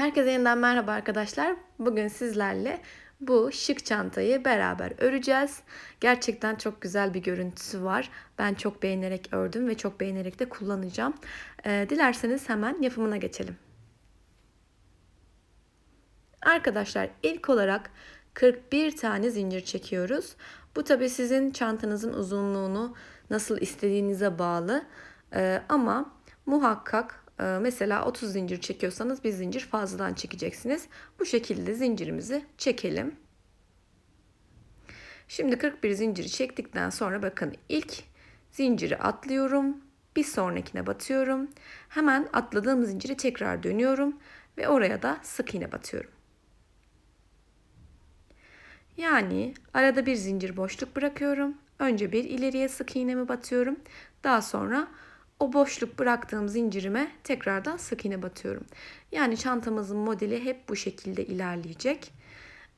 Herkese yeniden merhaba arkadaşlar. Bugün sizlerle bu şık çantayı beraber öreceğiz. Gerçekten çok güzel bir görüntüsü var. Ben çok beğenerek ördüm ve çok beğenerek de kullanacağım. Ee, dilerseniz hemen yapımına geçelim. Arkadaşlar ilk olarak 41 tane zincir çekiyoruz. Bu tabi sizin çantanızın uzunluğunu nasıl istediğinize bağlı. Ee, ama muhakkak mesela 30 zincir çekiyorsanız bir zincir fazladan çekeceksiniz. Bu şekilde zincirimizi çekelim. Şimdi 41 zinciri çektikten sonra bakın ilk zinciri atlıyorum. Bir sonrakine batıyorum. Hemen atladığım zinciri tekrar dönüyorum ve oraya da sık iğne batıyorum. Yani arada bir zincir boşluk bırakıyorum. Önce bir ileriye sık iğnemi batıyorum. Daha sonra o boşluk bıraktığım zincirime tekrardan sık iğne batıyorum. Yani çantamızın modeli hep bu şekilde ilerleyecek.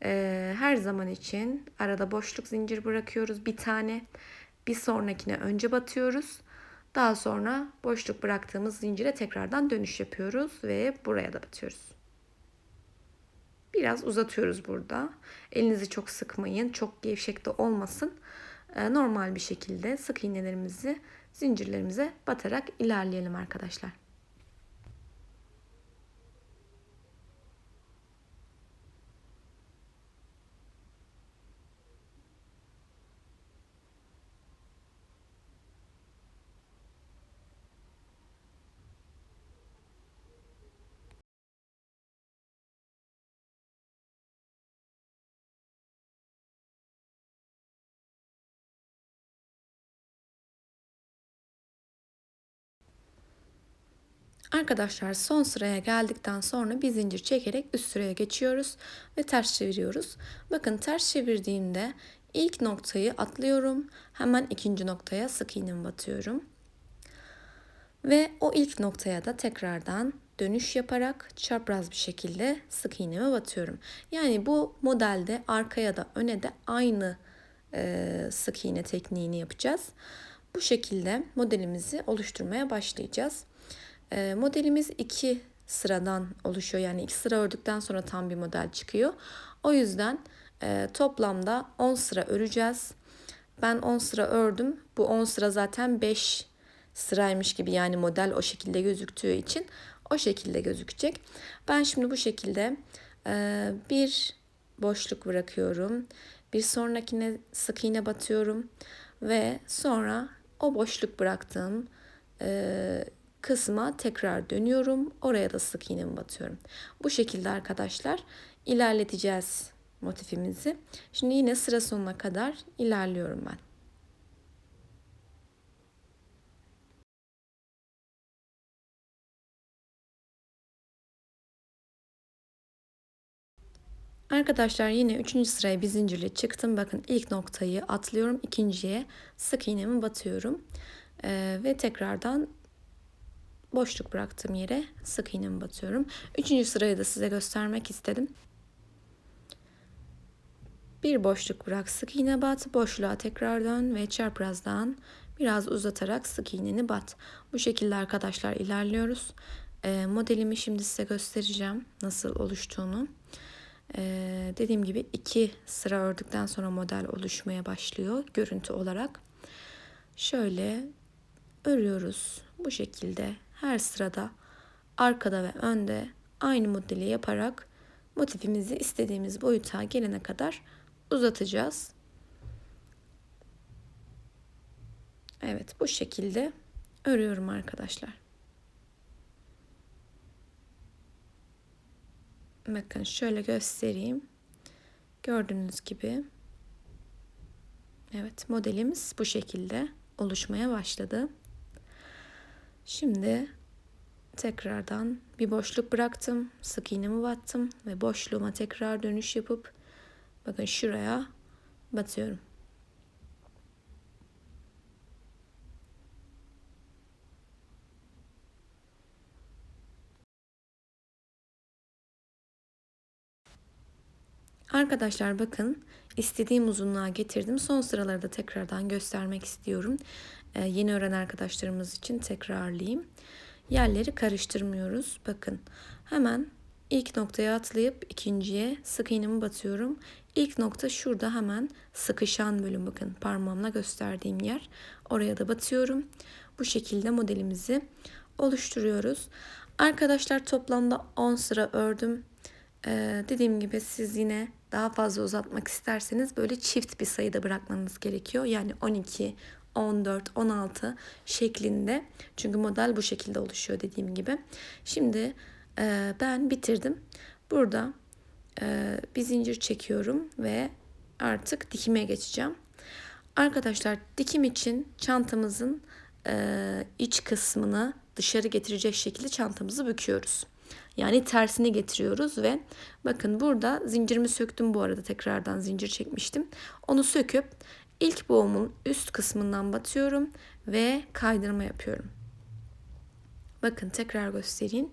Ee, her zaman için arada boşluk zincir bırakıyoruz bir tane. Bir sonrakine önce batıyoruz. Daha sonra boşluk bıraktığımız zincire tekrardan dönüş yapıyoruz ve buraya da batıyoruz. Biraz uzatıyoruz burada. Elinizi çok sıkmayın. Çok gevşek de olmasın. Ee, normal bir şekilde sık iğnelerimizi zincirlerimize batarak ilerleyelim arkadaşlar. Arkadaşlar son sıraya geldikten sonra bir zincir çekerek üst sıraya geçiyoruz ve ters çeviriyoruz. Bakın ters çevirdiğimde ilk noktayı atlıyorum. Hemen ikinci noktaya sık iğnemi batıyorum. Ve o ilk noktaya da tekrardan dönüş yaparak çapraz bir şekilde sık iğneme batıyorum. Yani bu modelde arkaya da öne de aynı e, sık iğne tekniğini yapacağız. Bu şekilde modelimizi oluşturmaya başlayacağız. E, modelimiz iki sıradan oluşuyor. Yani iki sıra ördükten sonra tam bir model çıkıyor. O yüzden e, toplamda 10 sıra öreceğiz. Ben 10 sıra ördüm. Bu 10 sıra zaten 5 sıraymış gibi yani model o şekilde gözüktüğü için o şekilde gözükecek. Ben şimdi bu şekilde e, bir boşluk bırakıyorum. Bir sonrakine sık iğne batıyorum ve sonra o boşluk bıraktığım e, kısma tekrar dönüyorum. Oraya da sık iğnemi batıyorum. Bu şekilde arkadaşlar ilerleteceğiz motifimizi. Şimdi yine sıra sonuna kadar ilerliyorum ben. Arkadaşlar yine üçüncü sıraya bir zincirle çıktım. Bakın ilk noktayı atlıyorum. ikinciye sık iğnemi batıyorum. Ee, ve tekrardan boşluk bıraktığım yere sık iğnemi batıyorum. Üçüncü sırayı da size göstermek istedim. Bir boşluk bırak sık iğne bat, boşluğa tekrar dön ve çaprazdan biraz uzatarak sık iğneni bat. Bu şekilde arkadaşlar ilerliyoruz. Ee, modelimi şimdi size göstereceğim nasıl oluştuğunu. Ee, dediğim gibi iki sıra ördükten sonra model oluşmaya başlıyor görüntü olarak. Şöyle örüyoruz bu şekilde her sırada arkada ve önde aynı modeli yaparak motifimizi istediğimiz boyuta gelene kadar uzatacağız. Evet bu şekilde örüyorum arkadaşlar. Bakın şöyle göstereyim. Gördüğünüz gibi Evet modelimiz bu şekilde oluşmaya başladı. Şimdi tekrardan bir boşluk bıraktım. Sık iğnemi battım ve boşluğuma tekrar dönüş yapıp bakın şuraya batıyorum. Arkadaşlar bakın istediğim uzunluğa getirdim. Son sıraları da tekrardan göstermek istiyorum. Ee, yeni öğren arkadaşlarımız için tekrarlayayım. Yerleri karıştırmıyoruz. Bakın hemen ilk noktaya atlayıp ikinciye sık iğnemi batıyorum. İlk nokta şurada hemen sıkışan bölüm bakın parmağımla gösterdiğim yer. Oraya da batıyorum. Bu şekilde modelimizi oluşturuyoruz. Arkadaşlar toplamda 10 sıra ördüm. Ee, dediğim gibi siz yine daha fazla uzatmak isterseniz böyle çift bir sayıda bırakmanız gerekiyor. Yani 12, 14, 16 şeklinde. Çünkü model bu şekilde oluşuyor dediğim gibi. Şimdi e, ben bitirdim. Burada e, bir zincir çekiyorum ve artık dikime geçeceğim. Arkadaşlar dikim için çantamızın e, iç kısmını dışarı getirecek şekilde çantamızı büküyoruz. Yani tersini getiriyoruz ve bakın burada zincirimi söktüm bu arada tekrardan zincir çekmiştim. Onu söküp ilk boğumun üst kısmından batıyorum ve kaydırma yapıyorum. Bakın tekrar göstereyim.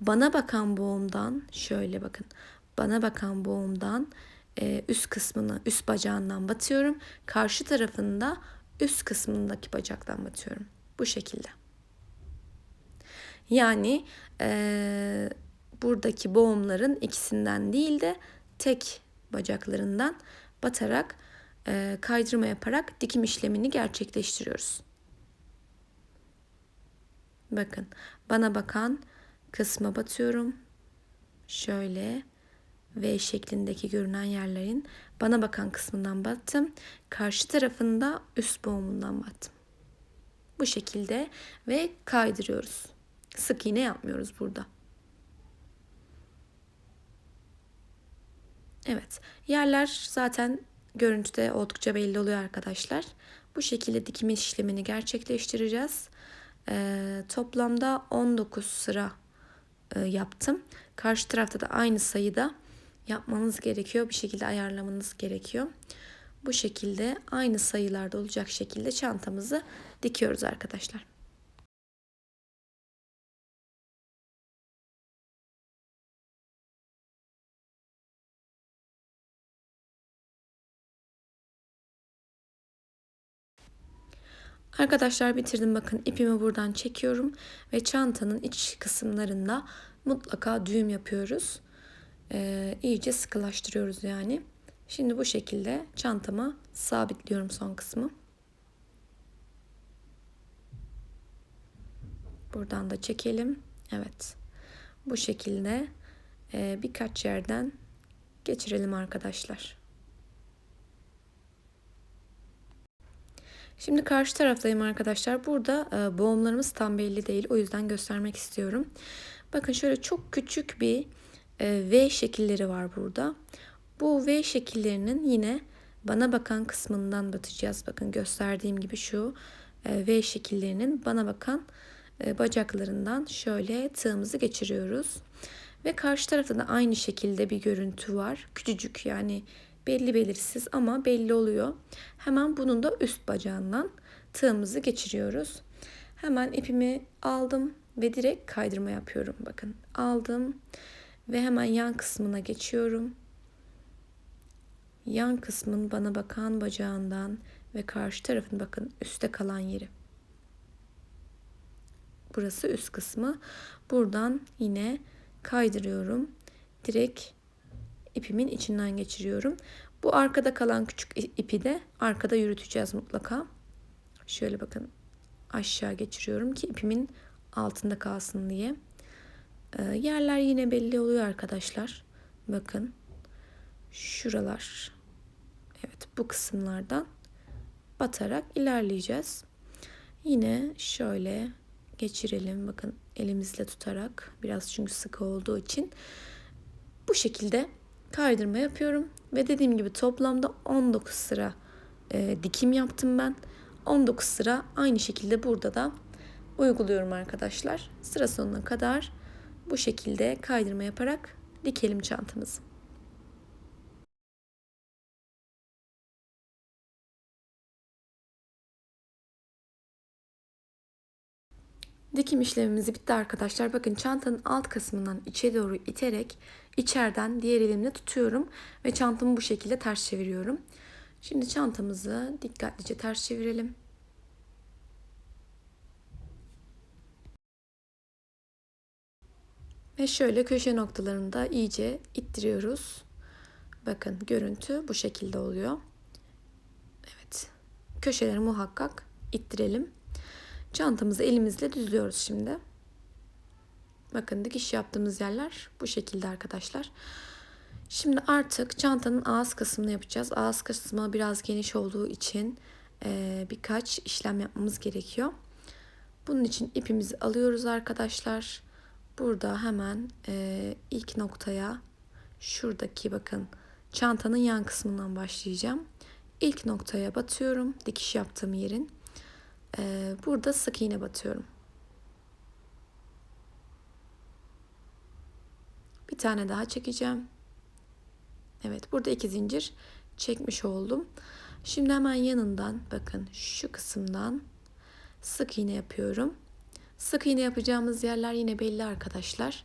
Bana bakan boğumdan şöyle bakın. Bana bakan boğumdan e, üst kısmını üst bacağından batıyorum. Karşı tarafında üst kısmındaki bacaktan batıyorum. Bu şekilde. Yani e, buradaki boğumların ikisinden değil de tek bacaklarından batarak kaydırma yaparak dikim işlemini gerçekleştiriyoruz. Bakın bana bakan kısma batıyorum. Şöyle V şeklindeki görünen yerlerin bana bakan kısmından battım. Karşı tarafında üst boğumundan battım. Bu şekilde ve kaydırıyoruz. Sık iğne yapmıyoruz burada. Evet. Yerler zaten görüntüde oldukça belli oluyor arkadaşlar. Bu şekilde dikim işlemini gerçekleştireceğiz. Ee, toplamda 19 sıra e, yaptım. Karşı tarafta da aynı sayıda yapmanız gerekiyor. Bir şekilde ayarlamanız gerekiyor. Bu şekilde aynı sayılarda olacak şekilde çantamızı dikiyoruz arkadaşlar. Arkadaşlar bitirdim bakın ipimi buradan çekiyorum ve çantanın iç kısımlarında mutlaka düğüm yapıyoruz. Ee, iyice sıkılaştırıyoruz yani. Şimdi bu şekilde çantama sabitliyorum son kısmı. Buradan da çekelim. Evet. Bu şekilde e, birkaç yerden geçirelim arkadaşlar. Şimdi karşı taraftayım arkadaşlar. Burada e, boğumlarımız tam belli değil. O yüzden göstermek istiyorum. Bakın şöyle çok küçük bir e, V şekilleri var burada. Bu V şekillerinin yine bana bakan kısmından batacağız. Bakın gösterdiğim gibi şu e, V şekillerinin bana bakan e, bacaklarından şöyle tığımızı geçiriyoruz. Ve karşı tarafta da aynı şekilde bir görüntü var. Küçücük yani belli belirsiz ama belli oluyor. Hemen bunun da üst bacağından tığımızı geçiriyoruz. Hemen ipimi aldım ve direkt kaydırma yapıyorum. Bakın aldım ve hemen yan kısmına geçiyorum. Yan kısmın bana bakan bacağından ve karşı tarafın bakın üstte kalan yeri. Burası üst kısmı. Buradan yine kaydırıyorum. Direkt ipimin içinden geçiriyorum. Bu arkada kalan küçük ipi de arkada yürüteceğiz mutlaka. Şöyle bakın aşağı geçiriyorum ki ipimin altında kalsın diye. Ee, yerler yine belli oluyor arkadaşlar. Bakın şuralar. Evet bu kısımlardan batarak ilerleyeceğiz. Yine şöyle geçirelim. Bakın elimizle tutarak biraz çünkü sıkı olduğu için bu şekilde kaydırma yapıyorum ve dediğim gibi toplamda 19 sıra e, dikim yaptım ben. 19 sıra aynı şekilde burada da uyguluyorum arkadaşlar. Sıra sonuna kadar bu şekilde kaydırma yaparak dikelim çantamızı. Dikim işlemimiz bitti arkadaşlar. Bakın çantanın alt kısmından içe doğru iterek içeriden diğer elimle tutuyorum ve çantamı bu şekilde ters çeviriyorum. Şimdi çantamızı dikkatlice ters çevirelim. Ve şöyle köşe noktalarını da iyice ittiriyoruz. Bakın görüntü bu şekilde oluyor. Evet. Köşeleri muhakkak ittirelim. Çantamızı elimizle düzlüyoruz şimdi. Bakın dikiş yaptığımız yerler bu şekilde arkadaşlar. Şimdi artık çantanın ağız kısmını yapacağız. Ağız kısmı biraz geniş olduğu için e, birkaç işlem yapmamız gerekiyor. Bunun için ipimizi alıyoruz arkadaşlar. Burada hemen e, ilk noktaya şuradaki bakın çantanın yan kısmından başlayacağım. İlk noktaya batıyorum. Dikiş yaptığım yerin. E, burada sık iğne batıyorum. Bir tane daha çekeceğim. Evet burada iki zincir çekmiş oldum. Şimdi hemen yanından bakın şu kısımdan sık iğne yapıyorum. Sık iğne yapacağımız yerler yine belli arkadaşlar.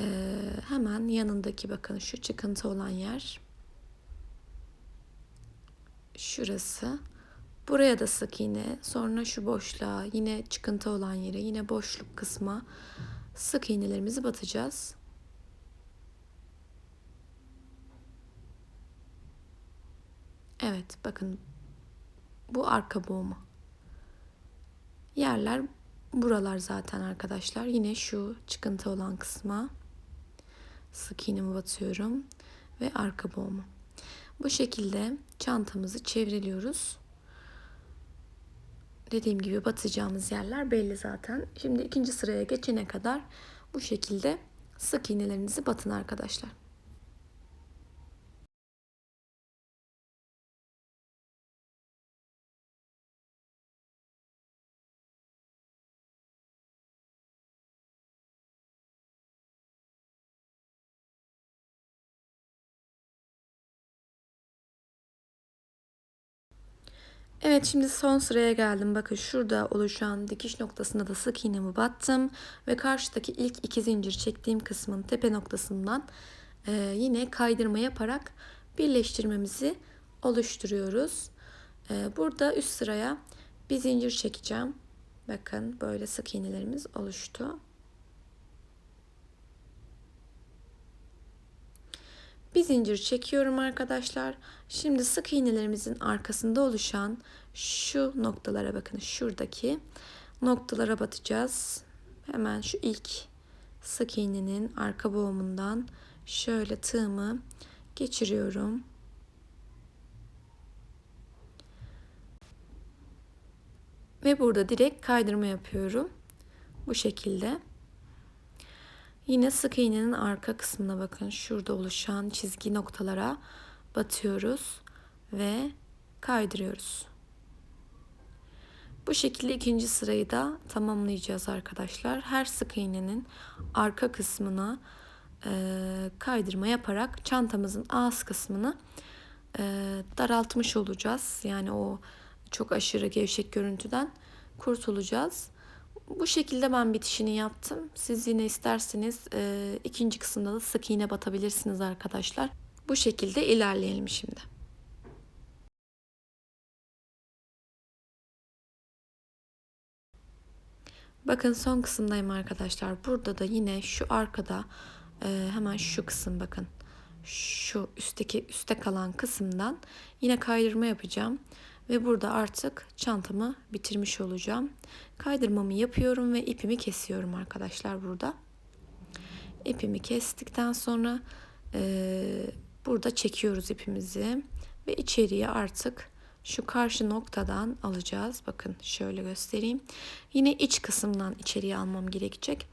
Ee, hemen yanındaki bakın şu çıkıntı olan yer. Şurası. Buraya da sık iğne. Sonra şu boşluğa yine çıkıntı olan yere yine boşluk kısma sık iğnelerimizi batacağız. Evet bakın bu arka boğumu. Yerler buralar zaten arkadaşlar. Yine şu çıkıntı olan kısma sık iğnemi batıyorum ve arka boğumu. Bu şekilde çantamızı çevriliyoruz. Dediğim gibi batacağımız yerler belli zaten. Şimdi ikinci sıraya geçene kadar bu şekilde sık iğnelerinizi batın arkadaşlar. Evet şimdi son sıraya geldim. Bakın şurada oluşan dikiş noktasına da sık iğnemi battım. Ve karşıdaki ilk iki zincir çektiğim kısmın tepe noktasından e, yine kaydırma yaparak birleştirmemizi oluşturuyoruz. E, burada üst sıraya bir zincir çekeceğim. Bakın böyle sık iğnelerimiz oluştu. Bir zincir çekiyorum arkadaşlar. Şimdi sık iğnelerimizin arkasında oluşan şu noktalara bakın. Şuradaki noktalara batacağız. Hemen şu ilk sık iğnenin arka boğumundan şöyle tığımı geçiriyorum. Ve burada direkt kaydırma yapıyorum. Bu şekilde. Yine sık iğnenin arka kısmına bakın. Şurada oluşan çizgi noktalara batıyoruz ve kaydırıyoruz. Bu şekilde ikinci sırayı da tamamlayacağız arkadaşlar. Her sık iğnenin arka kısmına e, kaydırma yaparak çantamızın ağız kısmını e, daraltmış olacağız. Yani o çok aşırı gevşek görüntüden kurtulacağız. Bu şekilde ben bitişini yaptım. Siz yine isterseniz e, ikinci kısımda da sık iğne batabilirsiniz arkadaşlar. Bu şekilde ilerleyelim şimdi. Bakın son kısımdayım arkadaşlar. Burada da yine şu arkada e, hemen şu kısım bakın. Şu üstteki üstte kalan kısımdan yine kaydırma yapacağım. Ve burada artık çantamı bitirmiş olacağım. Kaydırmamı yapıyorum ve ipimi kesiyorum arkadaşlar burada. İpimi kestikten sonra e, burada çekiyoruz ipimizi. Ve içeriye artık şu karşı noktadan alacağız. Bakın şöyle göstereyim. Yine iç kısımdan içeriye almam gerekecek.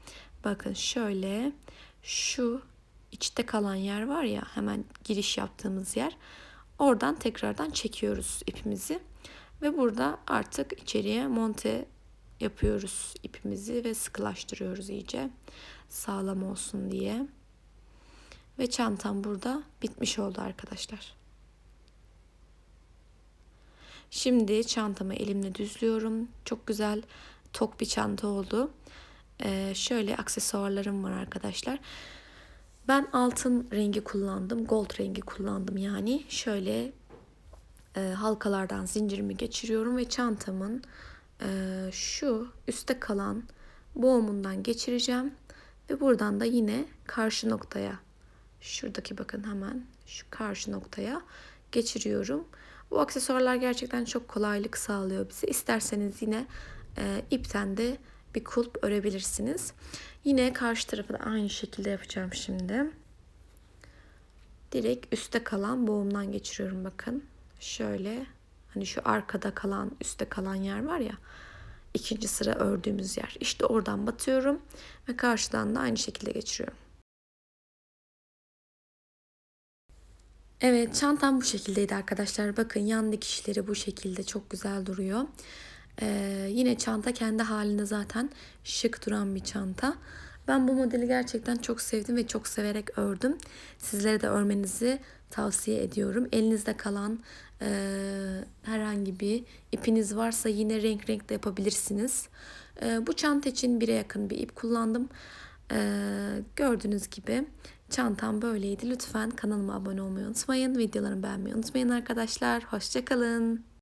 Bakın şöyle şu içte kalan yer var ya hemen giriş yaptığımız yer. Oradan tekrardan çekiyoruz ipimizi. Ve burada artık içeriye monte yapıyoruz ipimizi ve sıkılaştırıyoruz iyice. Sağlam olsun diye. Ve çantam burada bitmiş oldu arkadaşlar. Şimdi çantamı elimle düzlüyorum. Çok güzel tok bir çanta oldu. Ee, şöyle aksesuarlarım var arkadaşlar. Ben altın rengi kullandım. Gold rengi kullandım yani. Şöyle e, halkalardan zincirimi geçiriyorum ve çantamın e, şu üstte kalan boğumundan geçireceğim. Ve buradan da yine karşı noktaya şuradaki bakın hemen şu karşı noktaya geçiriyorum. Bu aksesuarlar gerçekten çok kolaylık sağlıyor bize. İsterseniz yine e, ipten de bir kulp örebilirsiniz. Yine karşı tarafı da aynı şekilde yapacağım şimdi. Direkt üstte kalan boğumdan geçiriyorum bakın. Şöyle hani şu arkada kalan üstte kalan yer var ya ikinci sıra ördüğümüz yer. İşte oradan batıyorum ve karşıdan da aynı şekilde geçiriyorum. Evet çantam bu şekildeydi arkadaşlar. Bakın yan dikişleri bu şekilde çok güzel duruyor. Ee, yine çanta kendi halinde zaten şık duran bir çanta. Ben bu modeli gerçekten çok sevdim ve çok severek ördüm. Sizlere de örmenizi tavsiye ediyorum. Elinizde kalan e, herhangi bir ipiniz varsa yine renk renk de yapabilirsiniz. E, bu çanta için bire yakın bir ip kullandım. E, gördüğünüz gibi çantam böyleydi. Lütfen kanalıma abone olmayı unutmayın. Videolarımı beğenmeyi unutmayın arkadaşlar. Hoşçakalın.